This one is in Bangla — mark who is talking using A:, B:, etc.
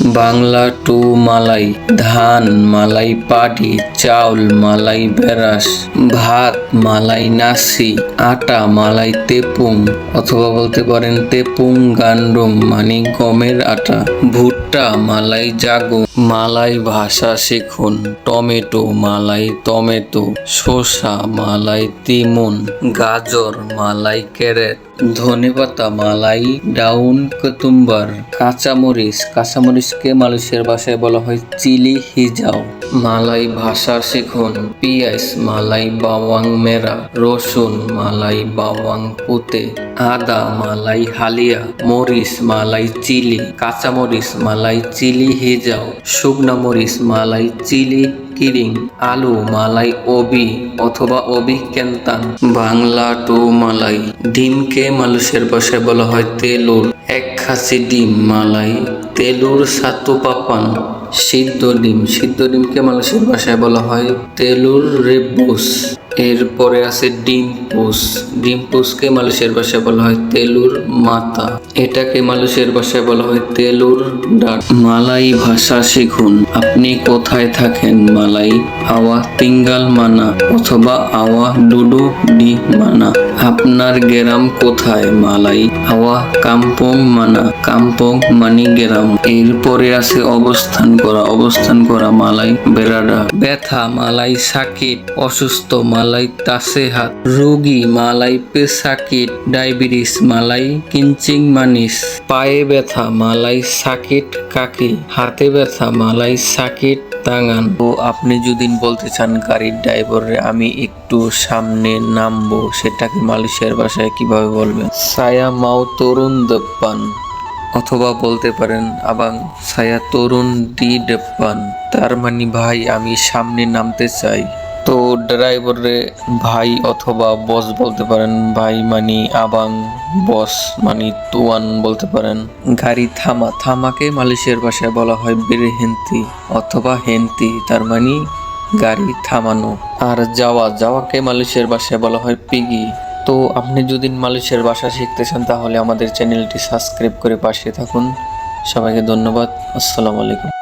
A: বাংলা টু মালাই, ধান মালাই, পাটি, চাউল মালাই, বেরাস, ভাত মালাই, নাসি, আটা মালাই, তেপুং, অথবা বলতে পারেন তেপুং, গান্ডুম মানে গমের আটা, ভুট্টা মালাই জাগু মালাই ভাষা শিখুন, টমেটো মালাই, টমেটো, শসা মালাই, তিমুন, গাজর মালাই ক্যারেট ধনেপাতা মালাই, ডাউন, কুতুম্বার কাঁচামরিচ কাঁচামরিচকে মালয়েশিয়ার ভাষায় বলা হয় চিলি হিজাও। মালাই ভাষা শিখুন। পিঁয়াজ মালাই বাওয়াং মেরা। রসুন, মালাই বাওয়াং পুতে। আদা, মালাই হালিয়া। মরিচ, মালাই চিলি। কাঁচামরিচ, মালাই চিলি হিজাও। শুকনা মরিচ, মালাই চিলি কিরিং, আলু, মালাই, ওবি অথবা ওবি কেন্তান। বাংলা টু মালাই, ডিমকে মানুষের ভাষায় বলা হয় তেলুর। এক খাসি ডিম, মালাই, তেলুর সাতু পাপান। সিদ্ধ ডিম, সিদ্ধ ডিমকে মানুষের ভাষায় বলা হয় তেলুর রেবুস। এরপরে আছে ডিম পুস ডিম পুসকে মালয়েশিয়ার ভাষায় বলা হয় তেলুর মাতা। এটাকে মালয়েশিয়ার ভাষায় বলা হয় তেলুর ডাক। মালাই ভাষা শিখুন। আপনি কোথায় থাকেন? মালাই, আওয়া তিঙ্গাল মানা অথবা আওয়া ডুডু ডি মানা। আপনার গেরাম কোথায়? মালাই, আওয়া কাম্পং মানা। কাম্পং মানি গেরাম। এরপরে আছে অবস্থান করা। অবস্থান করা মালাই বেড়াডা ব্যথা, মালাই সাকিট অসুস্থ মালাই তাসেহাত রোগী মালাই পেসাকিট ডায়াবেটিস মালাই কিঞ্চিং মানিস। পায়ে ব্যথা মালাই সাকিট কাকি। হাতে ব্যথা মালাই সাকিট তাঙান তো আপনি যদি বলতে চান গাড়ির ড্রাইভারে আমি একটু সামনে নামবো, সেটাকে মালয়েশিয়ার ভাষায় কীভাবে বলবেন? সায়া মাও তরুণ দপ্পান অথবা বলতে পারেন আবাং, সায়া তরুণ ডি ডেপ্পান তার মানে ভাই, আমি সামনে নামতে চাই। তো ড্রাইভারে ভাই অথবা বস বলতে পারেন ভাই মানি আবাং বস মানি তুয়ান বলতে পারেন। গাড়ি থামা থামাকে মালয়েশিয়ার ভাষায় বলা হয় বেরেহেন্তি অথবা হেন্তি তার মানে গাড়ি থামানো। আর যাওয়া যাওয়াকে মালয়েশিয়ার ভাষায় বলা হয় পিগি। তো আপনি যদি মালয়েশিয়ার ভাষা শিখতে চান তাহলে আমাদের চ্যানেলটি সাবস্ক্রাইব করে পাশে থাকুন। সবাইকে ধন্যবাদ। আসসালামু আলাইকুম।